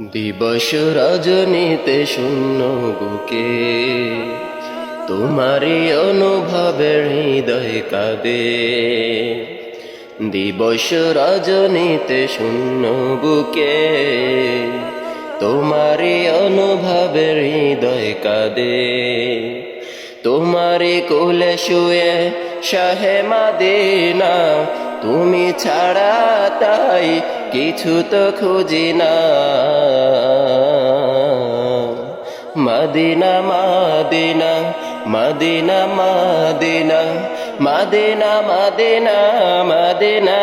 দিবস রজনীতে শূন্য বুকে। তোমারই অনুভবের হৃদয় কাঁদে। দিবস রজনীতে শূন্য বুকে। তোমারই অনুভবের হৃদয় কাঁদে। তোমারই কোলে শুয়ে শাহে মাদিনা, তুমি ছাড়া তাই কিছু তো খুঁজি না Medina Madina Medina Madina Medina Medina Medina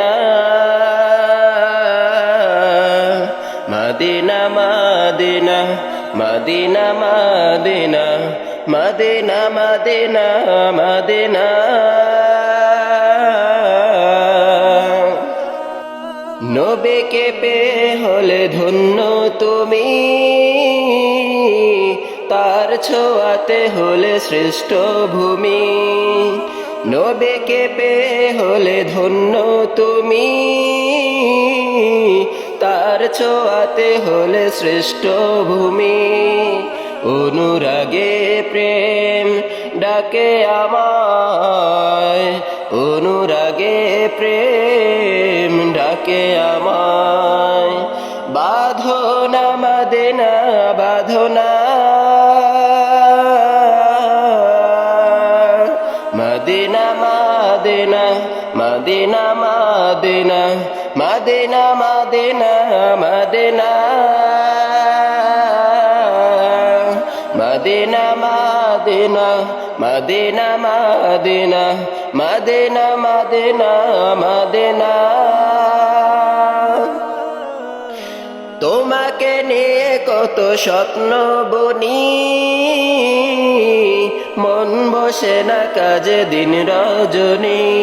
Medina Medina Medina Medina Medina Medina মদিনা নবেকে পে হলে ধন্য তুমি। তার ছোঁয়াতে হলে শ্রেষ্ঠ ভূমি। নবেকে পে হলে ধন্য তুমি। তার ছোঁয়াতে হলে শ্রেষ্ঠ ভূমি। অনুরাগে প্রেম ডাকে আমায়। অনুরাগে প্রেম ডাকে আমায় বাঁধনা মাদেনা বাঁধনা মদিনা Madina Medina Madina Medina Medina Medina Medina Medina Medina Medina Medina Medina মদিনা কত স্বপ্ন বনি। মন বসে না কাজে দিন রজনী।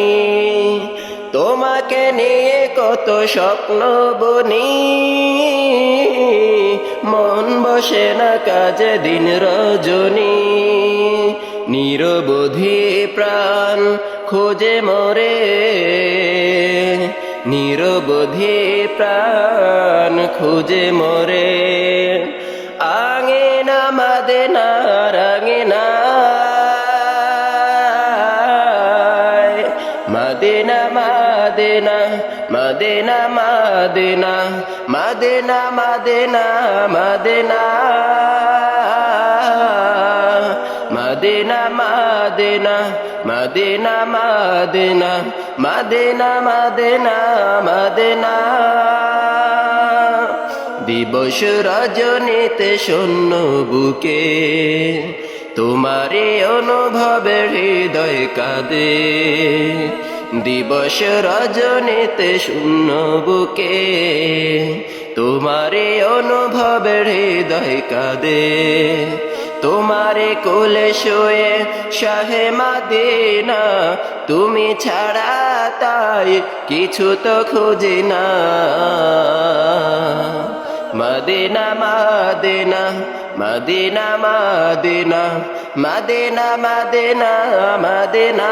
তোমাকে নিয়ে কত স্বপ্ন বনি। মন বসে না কাজে দিন রজনী। নিরবধি প্রাণ খোঁজে মরে। নিরবধি প্রাণ খুঁজে মরে। আঙে না মাদে না, রাঙে না। মদিনা Medina Medina Medina Medina Medina Medina Medina Medina Medina Medina Medina Medina Medina. দিবস রজনীতে শূন্য বুকে তোমারে অনুভবের হৃদয় কাঁদে। দিবস রজনীতে শূন্য বুকে তোমারে অনুভবের হৃদয় কাঁদে। তোমারে কোলে শোয়ে শাহে মাদিনা, তুমি ছাড়া তাই কিছু তো খুঁজি না। মদিনা Medina Medina Medina Medina Medina Medina.